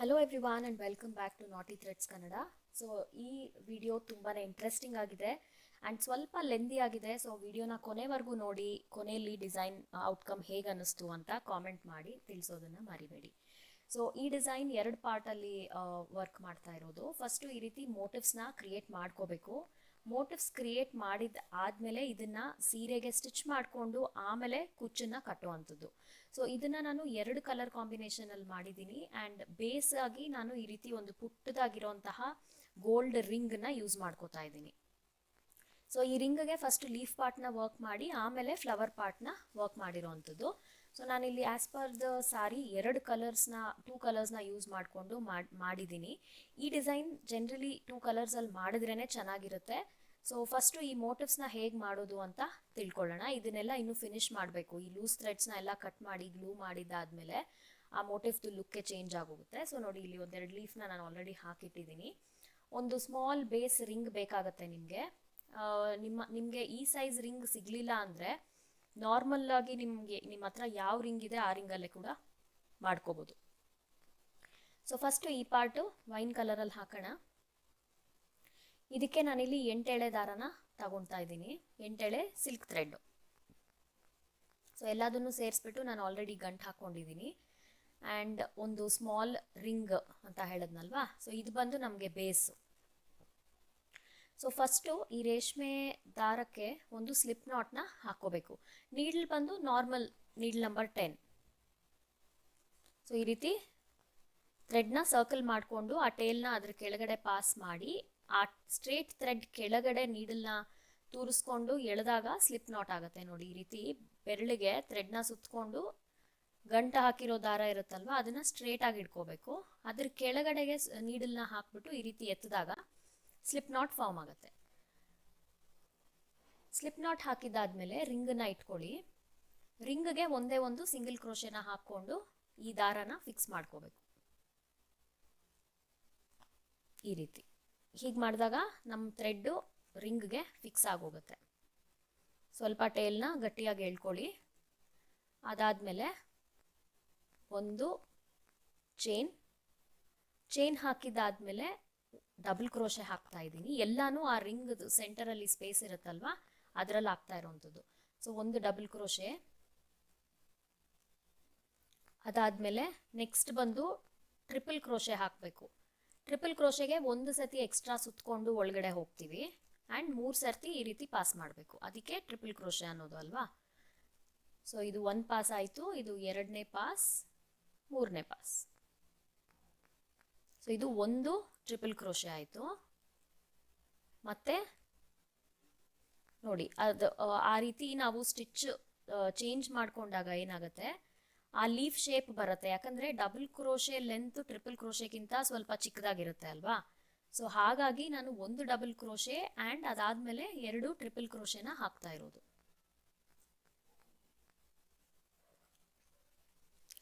Hello everyone and welcome back to knotty threads Kannada so ಈ video ತುಂಬಾ interesting ಆಗಿದೆ and ಸ್ವಲ್ಪ lengthy ಆಗಿದೆ. ಸೊ ವಿಡಿಯೋನ ಕೊನೆವರೆಗೂ ನೋಡಿ, ಕೊನೆಯಲ್ಲಿ ಡಿಸೈನ್ ಔಟ್ಕಮ್ ಹೇಗೆ ಅನ್ನಿಸ್ತು ಅಂತ ಕಾಮೆಂಟ್ ಮಾಡಿ, ತಿಳಿಸೋದನ್ನು ಮರಿಬೇಡಿ. ಸೊ ಈ ಡಿಸೈನ್ ಎರಡು ಪಾರ್ಟಲ್ಲಿ ವರ್ಕ್ ಮಾಡ್ತಾ ಇರೋದು. ಫಸ್ಟು ಈ ರೀತಿ ಮೋಟಿವ್ಸ್ನ ಕ್ರಿಯೇಟ್ ಮಾಡ್ಕೋಬೇಕು. ಮೋಟಿವ್ಸ್ ಕ್ರಿಯೇಟ್ ಮಾಡಿದ ಆದಮೇಲೆ ಇದನ್ನು ಸೀರೆಗೆ ಸ್ಟಿಚ್ ಮಾಡಿಕೊಂಡು ಆಮೇಲೆ ಕುಚ್ಚನ್ನು ಕಟ್ಟುವಂಥದ್ದು. ಸೊ ಇದನ್ನು ನಾನು ಎರಡು ಕಲರ್ ಕಾಂಬಿನೇಷನಲ್ಲಿ ಮಾಡಿದ್ದೀನಿ ಆ್ಯಂಡ್ ಬೇಸ್ ಆಗಿ ನಾನು ಈ ರೀತಿ ಒಂದು ಪುಟ್ಟದಾಗಿರೋಂತಹ ಗೋಲ್ಡ್ ರಿಂಗ್ನ ಯೂಸ್ ಮಾಡ್ಕೋತಾ ಇದ್ದೀನಿ. ಸೊ ಈ ರಿಂಗ್ಗೆ ಫಸ್ಟ್ ಲೀಫ್ ಪಾರ್ಟ್ನ ವರ್ಕ್ ಮಾಡಿ ಆಮೇಲೆ ಫ್ಲವರ್ ಪಾರ್ಟ್ನ ವರ್ಕ್ ಮಾಡಿರೋವಂಥದ್ದು ಸೊ ನಾನಿಲ್ಲಿ ಆ್ಯಸ್ ಪರ್ ದ ಸಾರಿ ಎರಡು ಕಲರ್ಸ್ನ ಟೂ ಕಲರ್ಸ್ನ ಯೂಸ್ ಮಾಡಿಕೊಂಡು ಮಾಡಿದ್ದೀನಿ. ಈ ಡಿಸೈನ್ ಜನರಲಿ ಟೂ ಕಲರ್ಸಲ್ಲಿ ಮಾಡಿದ್ರೇ ಚೆನ್ನಾಗಿರುತ್ತೆ. ಸೊ ಫಸ್ಟು ಈ ಮೋಟಿವ್ಸ್ನ ಹೇಗೆ ಮಾಡೋದು ಅಂತ ತಿಳ್ಕೊಳ್ಳೋಣ. ಇದನ್ನೆಲ್ಲ ಇನ್ನೂ ಫಿನಿಶ್ ಮಾಡಬೇಕು. ಈ ಲೂಸ್ ಥ್ರೆಡ್ಸ್ನ ಎಲ್ಲ ಕಟ್ ಮಾಡಿ ಗ್ಲೂ ಮಾಡಿದ್ದಾದಮೇಲೆ ಆ ಮೋಟಿವ್ದು ಲುಕ್ಕೇ ಚೇಂಜ್ ಆಗೋಗುತ್ತೆ. ಸೊ ನೋಡಿ, ಇಲ್ಲಿ ಒಂದೆರಡು ಲೀಫ್ನ ನಾನು ಆಲ್ರೆಡಿ ಹಾಕಿಟ್ಟಿದ್ದೀನಿ. ಒಂದು ಸ್ಮಾಲ್ ಬೇಸ್ ರಿಂಗ್ ಬೇಕಾಗತ್ತೆ ನಿಮಗೆ. ನಿಮ್ಮ, ನಿಮಗೆ ಈ ಸೈಜ್ ರಿಂಗ್ ಸಿಗಲಿಲ್ಲ ಅಂದರೆ ನಾರ್ಮಲ್ ಆಗಿ ನಿಮಗೆ, ನಿಮ್ಮ ಹತ್ರ ಯಾವ ರಿಂಗ್ ಇದೆ ಆ ರಿಂಗಲ್ಲೇ ಕೂಡ ಮಾಡ್ಕೋಬೋದು. ಸೊ ಫಸ್ಟು ಈ ಪಾರ್ಟು ವೈನ್ ಕಲರಲ್ಲಿ ಹಾಕೋಣ. ಇದಕ್ಕೆ ನಾನಿಲ್ಲಿ ಎಂಟೆಳೆ ದಾರನ ತಗೊಳ್ತಾ ಇದ್ದೀನಿ. ಎಂಟೆಳೆ ಸಿಲ್ಕ್ ಥ್ರೆಡ್ ಸೊ ಎಲ್ಲದನ್ನು ಸೇರಿಸ್ಬಿಟ್ಟು ನಾನು ಆಲ್ರೆಡಿ ಗಂಟು ಹಾಕ್ಕೊಂಡಿದ್ದೀನಿ. ಆ್ಯಂಡ್ ಒಂದು ಸ್ಮಾಲ್ ರಿಂಗ್ ಅಂತ ಹೇಳಿದ್ನಲ್ವಾ? ಸೊ ಇದು ಬಂದು ನಮಗೆ ಬೇಸು ಸೊ ಫಸ್ಟು ಈ ರೇಷ್ಮೆ ದಾರಕ್ಕೆ ಒಂದು ಸ್ಲಿಪ್ ನಾಟ್ನ ಹಾಕ್ಕೋಬೇಕು. ನೀಡ್ಲ್ ಬಂದು normal needle number ten so ಈ ರೀತಿ ಥ್ರೆಡ್ನ ಸರ್ಕಲ್ ಮಾಡಿಕೊಂಡು ಆ ಟೇಲ್ನ ಅದ್ರ ಕೆಳಗಡೆ ಪಾಸ್ ಮಾಡಿ ಆ ಸ್ಟ್ರೇಟ್ ಥ್ರೆಡ್ ಕೆಳಗಡೆ ನೀಡಲ್ನ ತೂರಿಸ್ಕೊಂಡು ಎಳೆದಾಗ ಸ್ಲಿಪ್ ನಾಟ್ ಆಗುತ್ತೆ ನೋಡಿ. ಈ ರೀತಿ ಬೆರಳಿಗೆ ಥ್ರೆಡ್ನ ಸುತ್ತಕೊಂಡು ಗಂಟ ಹಾಕಿರೋ ದಾರ ಇರುತ್ತಲ್ವ, ಅದನ್ನ ಸ್ಟ್ರೇಟ್ ಆಗಿ ಇಟ್ಕೋಬೇಕು. ಅದ್ರ ಕೆಳಗಡೆಗೆ ನೀಡಲ್ನ ಹಾಕ್ಬಿಟ್ಟು ಈ ರೀತಿ ಎತ್ತಿದಾಗ ಸ್ಲಿಪ್ ನಾಟ್ ಫಾರ್ಮ್ ಆಗುತ್ತೆ. ಸ್ಲಿಪ್ ನಾಟ್ ಹಾಕಿದ್ದಾದ್ಮೇಲೆ ರಿಂಗನ್ನ ಇಟ್ಕೊಳ್ಳಿ. ರಿಂಗ್ಗೆ ಒಂದೇ ಒಂದು ಸಿಂಗಲ್ ಕ್ರೋಶೆನ ಹಾಕ್ಕೊಂಡು ಈ ದಾರನ ಫಿಕ್ಸ್ ಮಾಡ್ಕೋಬೇಕು. ಈ ರೀತಿ. ಹೀಗೆ ಮಾಡಿದಾಗ ನಮ್ಮ ಥ್ರೆಡ್ಡು ರಿಂಗ್ಗೆ ಫಿಕ್ಸ್ ಆಗೋಗುತ್ತೆ. ಸ್ವಲ್ಪ ಟೇಲ್ನ ಗಟ್ಟಿಯಾಗಿ ಹೇಳ್ಕೊಳ್ಳಿ ಅದಾದಮೇಲೆ ಒಂದು ಚೈನ್ ಚೈನ್ ಹಾಕಿದ್ದಾದ್ಮೇಲೆ ಡಬಲ್ ಕ್ರೋಶೆ ಹಾಕ್ತಾ ಇದ್ದೀನಿ. ಎಲ್ಲಾನು ಆ ರಿಂಗ್ ಸೆಂಟರಲ್ಲಿ ಸ್ಪೇಸ್ ಇರುತ್ತಲ್ವಾ? ಅದರಲ್ಲಿ ಹಾಕ್ತಾ ಇರೋವಂಥದ್ದು ಸೊ ಒಂದು ಡಬಲ್ ಕ್ರೋಶೆ ಅದಾದಮೇಲೆ ನೆಕ್ಸ್ಟ್ ಬಂದು ಟ್ರಿಪಲ್ ಕ್ರೋಶೆ ಹಾಕಬೇಕು. ಟ್ರಿಪಲ್ ಕ್ರೋಶೆಗೆ ಒಂದು ಸತಿ ಎಕ್ಸ್ಟ್ರಾ ಸುತ್ತಕೊಂಡು ಒಳಗಡೆ ಹೋಗ್ತೀವಿ. ಆ್ಯಂಡ್ ಮೂರು ಸರ್ತಿ ಈ ರೀತಿ ಪಾಸ್ ಮಾಡಬೇಕು. ಅದಕ್ಕೆ ಟ್ರಿಪಲ್ ಕ್ರೋಶೆ ಅನ್ನೋದು ಅಲ್ವಾ? ಸೊ ಇದು ಒಂದು ಪಾಸ್ ಆಯಿತು. ಇದು ಎರಡನೇ ಪಾಸ್, ಮೂರನೇ ಪಾಸ್. ಸೊ ಇದು ಒಂದು ಟ್ರಿಪಲ್ ಕ್ರೋಶೆ ಆಯಿತು. ಮತ್ತೆ ನೋಡಿ, ಅದು, ಆ ರೀತಿ ನಾವು ಸ್ಟಿಚ್ ಚೇಂಜ್ ಮಾಡ್ಕೊಂಡಾಗ ಏನಾಗುತ್ತೆ? ಆ ಲೀಫ್ ಶೇಪ್ ಬರುತ್ತೆ. ಯಾಕಂದರೆ ಡಬಲ್ ಕ್ರೋಶೆ ಲೆಂತ್ ಟ್ರಿಪಲ್ ಕ್ರೋಶೆಗಿಂತ ಸ್ವಲ್ಪ ಚಿಕ್ಕದಾಗಿರುತ್ತೆ ಅಲ್ವಾ? ಸೊ ಹಾಗಾಗಿ ನಾನು ಒಂದು ಡಬಲ್ ಕ್ರೋಶೆ ಆ್ಯಂಡ್ ಅದಾದಮೇಲೆ ಎರಡು ಟ್ರಿಪಲ್ ಕ್ರೋಶೆನ ಹಾಕ್ತಾ ಇರೋದು.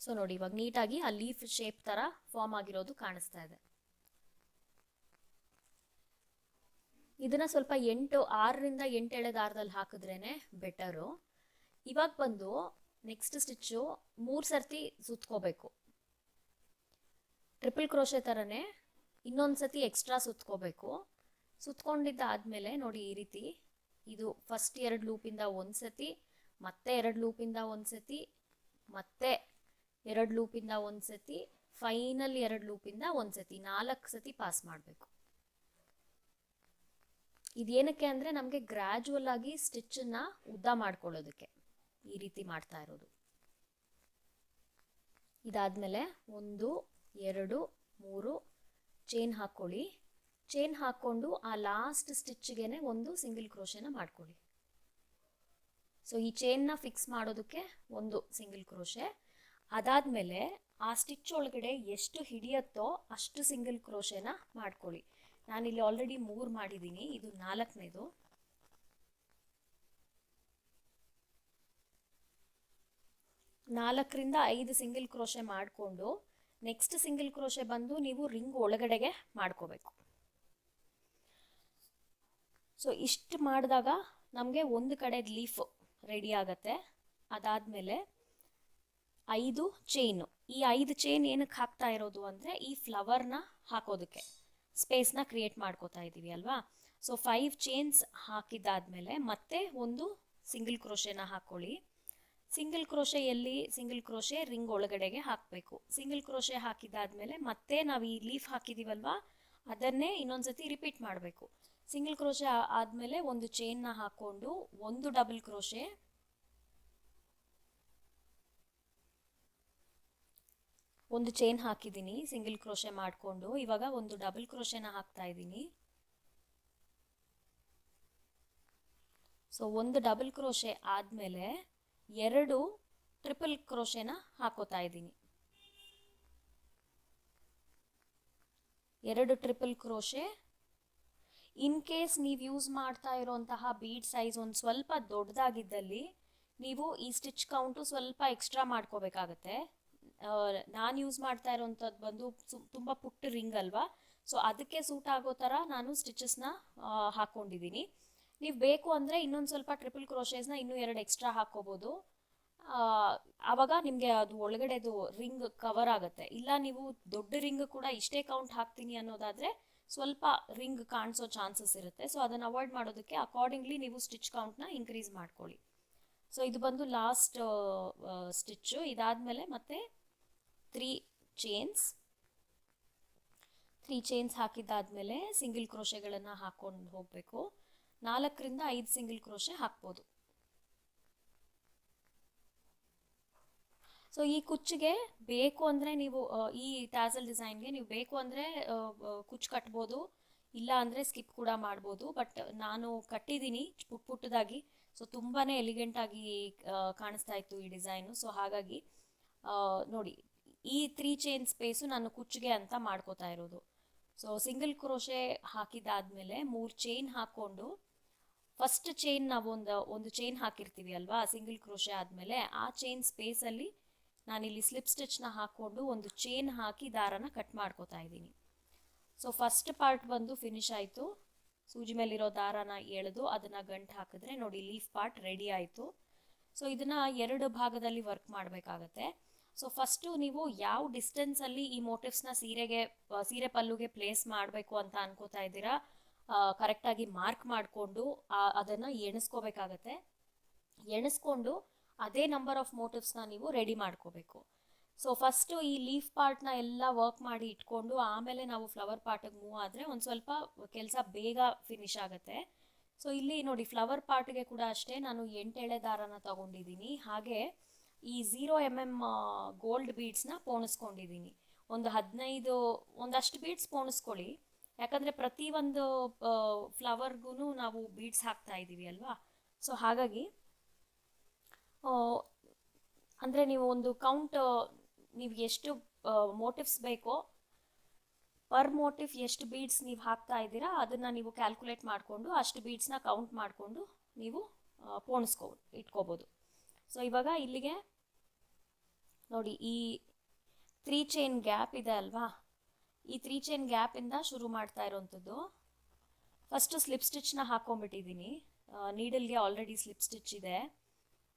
ಸೊ ನೋಡಿ, ಇವಾಗ ನೀಟಾಗಿ ಆ ಲೀಫ್ ಶೇಪ್ ಥರ ಫಾರ್ಮ್ ಆಗಿರೋದು ಕಾಣಿಸ್ತಾ ಇದೆ. ಇದನ್ನ ಸ್ವಲ್ಪ ಎಂಟು, ಆರರಿಂದ ಎಂಟು ಎಳೆ ದಾರದಲ್ಲಿ ಹಾಕಿದ್ರೇನೆ ಬೆಟರು. ಇವಾಗ ಬಂದು ನೆಕ್ಸ್ಟ್ ಸ್ಟಿಚ್ಚು ಮೂರು ಸರ್ತಿ ಸುತ್ಕೋಬೇಕು. ಟ್ರಿಪಲ್ ಕ್ರೋಶೆ ಥರನೇ ಇನ್ನೊಂದು ಸತಿ ಎಕ್ಸ್ಟ್ರಾ ಸುತ್ಕೋಬೇಕು. ಸುತ್ಕೊಂಡಿದ್ದಾದಮೇಲೆ ನೋಡಿ ಈ ರೀತಿ ಇದು ಫಸ್ಟ್ ಎರಡು ಲೂಪಿಂದ ಒಂದು ಸತಿ ಮತ್ತೆ ಎರಡು ಲೂಪಿಂದ ಒಂದು ಸತಿ ಮತ್ತೆ ಎರಡು ಲೂಪಿಂದ ಒಂದು ಸತಿ ಫೈನಲ್ ಎರಡು ಲೂಪಿಂದ ಒಂದು ಸತಿ ನಾಲ್ಕು ಸತಿ ಪಾಸ್ ಮಾಡಬೇಕು. ಇದೇನಕ್ಕೆ ಅಂದರೆ ನಮಗೆ ಗ್ರ್ಯಾಜುವಲ್ ಆಗಿ ಸ್ಟಿಚ್ಚನ್ನು ಉದ್ದ ಮಾಡ್ಕೊಳ್ಳೋದಕ್ಕೆ. ಈ ರೀತಿ ಮಾಡ್ತಾ ಇರೋದು. ಇದಾದಮೇಲೆ ಒಂದು, ಎರಡು, ಮೂರು ಚೈನ್ ಹಾಕ್ಕೊಳ್ಳಿ ಚೈನ್ ಹಾಕ್ಕೊಂಡು ಆ ಲಾಸ್ಟ್ ಸ್ಟಿಚ್ಗೆ ಒಂದು ಸಿಂಗಲ್ ಕ್ರೋಶನ ಮಾಡ್ಕೊಳ್ಳಿ. ಸೊ ಈ ಚೈನ್ನ ಫಿಕ್ಸ್ ಮಾಡೋದಕ್ಕೆ ಒಂದು ಸಿಂಗಲ್ ಕ್ರೋಶೆ ಅದಾದಮೇಲೆ ಆ ಸ್ಟಿಚ್ ಒಳಗಡೆ ಎಷ್ಟು ಹಿಡಿಯತ್ತೋ ಅಷ್ಟು ಸಿಂಗಲ್ ಕ್ರೋಶೆನ ಮಾಡ್ಕೊಳ್ಳಿ. ನಾನಿಲ್ಲಿ ಆಲ್ರೆಡಿ ಮೂರು ಮಾಡಿದ್ದೀನಿ. ಇದು ನಾಲ್ಕನೇದು. ನಾಲ್ಕರಿಂದ ಐದು ಸಿಂಗಲ್ ಕ್ರೋಶೆ ಮಾಡಿಕೊಂಡು ನೆಕ್ಸ್ಟ್ ಸಿಂಗಲ್ ಕ್ರೋಶೆ ಬಂದು ನೀವು ರಿಂಗ್ ಒಳಗಡೆಗೆ ಮಾಡ್ಕೋಬೇಕು. ಸೊ ಇಷ್ಟು ಮಾಡಿದಾಗ ನಮಗೆ ಒಂದು ಕಡೆ ಲೀಫ್ ರೆಡಿ ಆಗತ್ತೆ. ಅದಾದಮೇಲೆ ಐದು ಚೈನು ಈ ಐದು ಚೈನ್ ಏನಕ್ಕೆ ಹಾಕ್ತಾ ಇರೋದು ಅಂದರೆ ಈ ಫ್ಲವರ್ನ ಹಾಕೋದಕ್ಕೆ. ಸ್ಪೇಸ್ನ ಕ್ರಿಯೇಟ್ ಮಾಡ್ಕೋತಾ ಇದ್ದೀವಿ ಅಲ್ವಾ? ಸೊ ಫೈವ್ ಚೈನ್ಸ್ ಹಾಕಿದ್ದಾದ್ಮೇಲೆ ಮತ್ತೆ ಒಂದು ಸಿಂಗಲ್ ಕ್ರೋಶೆನ ಹಾಕ್ಕೊಳ್ಳಿ ಸಿಂಗಲ್ ಕ್ರೋಶೆಯಲ್ಲಿ ಸಿಂಗಲ್ ಕ್ರೋಶೆ ರಿಂಗ್ ಒಳಗಡೆಗೆ ಹಾಕಬೇಕು. ಸಿಂಗಲ್ ಕ್ರೋಶೆ ಹಾಕಿದಾದ್ಮೇಲೆ ಮತ್ತೆ ನಾವು ಈ ಲೀಫ್ ಹಾಕಿದ್ದೀವಲ್ವಾ ಅದನ್ನೇ ಇನ್ನೊಂದ್ಸತಿ ರಿಪೀಟ್ ಮಾಡಬೇಕು. ಸಿಂಗಲ್ ಕ್ರೋಶೆ ಆದಮೇಲೆ ಒಂದು ಚೈನ್ನ ಹಾಕ್ಕೊಂಡು ಒಂದು ಡಬಲ್ ಕ್ರೋಶೆ ಒಂದು ಚೈನ್ ಹಾಕಿದ್ದೀನಿ ಸಿಂಗಲ್ ಕ್ರೋಶೆ ಮಾಡಿಕೊಂಡು. ಇವಾಗ ಒಂದು ಡಬಲ್ ಕ್ರೋಶೆನ ಹಾಕ್ತಾ ಇದ್ದೀನಿ ಸೊ ಒಂದು ಡಬಲ್ ಕ್ರೋಶೆ ಆದಮೇಲೆ ಎರಡು ಟ್ರಿಪಲ್ ಕ್ರೋಶೆನ ಹಾಕೋತಾ ಇದ್ದೀನಿ. ಎರಡು ಟ್ರಿಪಲ್ ಕ್ರೋಶೆ ಇನ್ ಕೇಸ್ ನೀವು ಯೂಸ್ ಮಾಡ್ತಾ ಇರೋಂತಹ ಬೀಡ್ ಸೈಜ್ ಒಂದು ಸ್ವಲ್ಪ ದೊಡ್ಡದಾಗಿದ್ದಲ್ಲಿ ನೀವು ಈ ಸ್ಟಿಚ್ ಕೌಂಟು ಸ್ವಲ್ಪ ಎಕ್ಸ್ಟ್ರಾ ಮಾಡ್ಕೋಬೇಕಾಗತ್ತೆ. ನಾನು ಯೂಸ್ ಮಾಡ್ತಾ ಇರೋವಂಥದ್ದು ಬಂದು ತುಂಬ ಪುಟ್ಟ ರಿಂಗ್ ಅಲ್ವಾ? ಸೊ ಅದಕ್ಕೆ ಸೂಟ್ ಆಗೋ ಥರ ನಾನು ಸ್ಟಿಚಸ್ನ ಹಾಕ್ಕೊಂಡಿದ್ದೀನಿ ನೀವು ಬೇಕು ಅಂದರೆ ಇನ್ನೊಂದು ಸ್ವಲ್ಪ ಟ್ರಿಪಲ್ ಕ್ರೋಶೇಸ್ನ ಇನ್ನೂ ಎರಡು ಎಕ್ಸ್ಟ್ರಾ ಹಾಕ್ಕೋಬೋದು. ಆವಾಗ ನಿಮಗೆ ಅದು ಒಳಗಡೆದು ರಿಂಗ್ ಕವರ್ ಆಗುತ್ತೆ. ಇಲ್ಲ ನೀವು ದೊಡ್ಡ ರಿಂಗ್ ಕೂಡ ಇಷ್ಟೇ ಕೌಂಟ್ ಹಾಕ್ತೀನಿ ಅನ್ನೋದಾದರೆ ಸ್ವಲ್ಪ ರಿಂಗ್ ಕಾಣಿಸೋ ಚಾನ್ಸಸ್ ಇರುತ್ತೆ. ಸೊ ಅದನ್ನು ಅವಾಯ್ಡ್ ಮಾಡೋದಕ್ಕೆ ಅಕಾರ್ಡಿಂಗ್ಲಿ ನೀವು ಸ್ಟಿಚ್ ಕೌಂಟ್ನ ಇನ್ಕ್ರೀಸ್ ಮಾಡ್ಕೊಳ್ಳಿ. ಸೊ ಇದು ಬಂದು ಲಾಸ್ಟ್ ಸ್ಟಿಚ್ಚು ಇದಾದಮೇಲೆ ಮತ್ತೆ ತ್ರೀ ಚೇನ್ಸ್ ತ್ರೀ ಚೇನ್ಸ್ ಹಾಕಿದ್ದಾದಮೇಲೆ ಸಿಂಗಲ್ ಕ್ರೋಶೆಗಳನ್ನು ಹಾಕ್ಕೊಂಡು ಹೋಗಬೇಕು. ನಾಲ್ಕರಿಂದ ಐದು ಸಿಂಗಲ್ ಕ್ರೋಶೆ ಹಾಕ್ಬೋದು. ಸೊ ಈ ಕುಚ್ಚಿಗೆ ಬೇಕು ಅಂದರೆ ನೀವು ಈ ಟ್ಯಾಸಲ್ ಡಿಸೈನ್ಗೆ ನೀವು ಬೇಕು ಅಂದರೆ ಕುಚ್ಚು ಕಟ್ಬೋದು, ಇಲ್ಲ ಅಂದರೆ ಸ್ಕಿಪ್ ಕೂಡ ಮಾಡ್ಬೋದು. ಬಟ್ ನಾನು ಕಟ್ಟಿದ್ದೀನಿ ಪುಟ್ ಪುಟ್ಟದಾಗಿ. ಸೊ ತುಂಬಾ ಎಲಿಗೆಂಟಾಗಿ ಕಾಣಿಸ್ತಾ ಇತ್ತು ಈ ಡಿಸೈನು ಸೊ ಹಾಗಾಗಿ ನೋಡಿ, ಈ ತ್ರೀ ಚೈನ್ ಸ್ಪೇಸು ನಾನು ಕುಚ್ಚಿಗೆ ಅಂತ ಮಾಡ್ಕೋತಾ ಇರೋದು. ಸೊ ಸಿಂಗಲ್ ಕ್ರೋಶೆ ಹಾಕಿದಾದ್ಮೇಲೆ ಮೂರು ಚೈನ್ ಹಾಕ್ಕೊಂಡು ಫಸ್ಟ್ ಚೈನ್ ನಾವು ಒಂದು ಒಂದು ಚೈನ್ ಹಾಕಿರ್ತೀವಿ ಅಲ್ವಾ? ಸಿಂಗಲ್ ಕ್ರೋಶೆ ಆದಮೇಲೆ ಆ ಚೈನ್ ಸ್ಪೇಸಲ್ಲಿ ನಾನಿಲ್ಲಿ ಸ್ಲಿಪ್ ಸ್ಟಿಚ್ನ ಹಾಕ್ಕೊಂಡು ಒಂದು ಚೈನ್ ಹಾಕಿ ದಾರನ ಕಟ್ ಮಾಡ್ಕೋತಾ ಇದ್ದೀನಿ. ಸೊ ಫಸ್ಟ್ ಪಾರ್ಟ್ ಬಂದು ಫಿನಿಶ್ ಆಯಿತು. ಸೂಜಿ ಮೇಲಿರೋ ದಾರನ ಎಳೆದು ಅದನ್ನು ಗಂಟು ಹಾಕಿದ್ರೆ ನೋಡಿ ಲೀಫ್ ಪಾರ್ಟ್ ರೆಡಿ ಆಯಿತು. ಸೊ ಇದನ್ನು ಎರಡು ಭಾಗದಲ್ಲಿ ವರ್ಕ್ ಮಾಡಬೇಕಾಗತ್ತೆ. ಸೊ ಫಸ್ಟು ನೀವು ಯಾವ ಡಿಸ್ಟೆನ್ಸಲ್ಲಿ ಈ ಮೋಟಿವ್ಸ್ನ ಸೀರೆಗೆ, ಸೀರೆ ಪಲ್ಲುಗೆ ಪ್ಲೇಸ್ ಮಾಡಬೇಕು ಅಂತ ಅನ್ಕೋತಾ ಇದ್ದೀರಾ? ಕರೆಕ್ಟಾಗಿ ಮಾರ್ಕ್ ಮಾಡಿಕೊಂಡು ಅದನ್ನು ಎಣಿಸ್ಕೋಬೇಕಾಗತ್ತೆ. ಎಣಿಸ್ಕೊಂಡು ಅದೇ ನಂಬರ್ ಆಫ್ ಮೋಟಿವ್ಸ್ನ ನೀವು ರೆಡಿ ಮಾಡ್ಕೋಬೇಕು. ಸೊ ಫಸ್ಟು ಈ ಲೀಫ್ ಪಾರ್ಟ್ನ ಎಲ್ಲ ವರ್ಕ್ ಮಾಡಿ ಇಟ್ಕೊಂಡು, ಆಮೇಲೆ ನಾವು ಫ್ಲವರ್ ಪಾರ್ಟಿಗೆ ಮೂವ್ ಆದರೆ ಒಂದು ಸ್ವಲ್ಪ ಕೆಲಸ ಬೇಗ ಫಿನಿಶ್ ಆಗುತ್ತೆ. ಸೊ ಇಲ್ಲಿ ನೋಡಿ ಫ್ಲವರ್ ಪಾರ್ಟ್ಗೆ ಕೂಡ ಅಷ್ಟೇ ನಾನು ಎಂಟೆಳೆ ದಾರನ ತಗೊಂಡಿದ್ದೀನಿ. ಹಾಗೆ ಈ ಝೀರೋ ಎಂ ಎಂ ಗೋಲ್ಡ್ ಬೀಡ್ಸ್ನ ಪೋಣಿಸ್ಕೊಂಡಿದ್ದೀನಿ. ಒಂದು ಹದಿನೈದು, ಒಂದಷ್ಟು ಬೀಡ್ಸ್ ಪೋಣಿಸ್ಕೊಳ್ಳಿ. ಯಾಕಂದರೆ ಒಂದು ಫ್ಲವರ್ಗೂ ನಾವು ಬೀಡ್ಸ್ ಹಾಕ್ತಾ ಇದ್ದೀವಿ ಅಲ್ವಾ? ಸೊ ಹಾಗಾಗಿ ಅಂದರೆ ನೀವು ಒಂದು ಕೌಂಟ್ ನೀವು ಎಷ್ಟು ಮೋಟಿವ್ಸ್ ಬೇಕೋ ಪರ್ ಮೋಟಿವ್ ಎಷ್ಟು ಬೀಡ್ಸ್ ನೀವು ಹಾಕ್ತಾ ಇದ್ದೀರಾ, ಅದನ್ನು ನೀವು ಕ್ಯಾಲ್ಕುಲೇಟ್ ಮಾಡಿಕೊಂಡು, ಅಷ್ಟು ಬೀಡ್ಸ್ನ ಕೌಂಟ್ ಮಾಡಿಕೊಂಡು ನೀವು ಪೋಣಿಸ್ಕೋ, ಇಟ್ಕೋಬೋದು. ಸೊ ಇವಾಗ ಇಲ್ಲಿಗೆ, ನೋಡಿ, ಈ ತ್ರೀ ಚೈನ್ ಗ್ಯಾಪ್ ಇದೆ ಅಲ್ವಾ? ಈ ತ್ರೀ ಚೈನ್ ಗ್ಯಾಪಿಂದ ಶುರು ಮಾಡ್ತಾ ಇರೋವಂಥದ್ದು ಫಸ್ಟು ಸ್ಲಿಪ್ ಸ್ಟಿಚ್ನ ಹಾಕ್ಕೊಂಬಿಟ್ಟಿದ್ದೀನಿ ನೀಡಲ್ಗೆ ಆಲ್ರೆಡಿ ಸ್ಲಿಪ್ ಸ್ಟಿಚ್ ಇದೆ.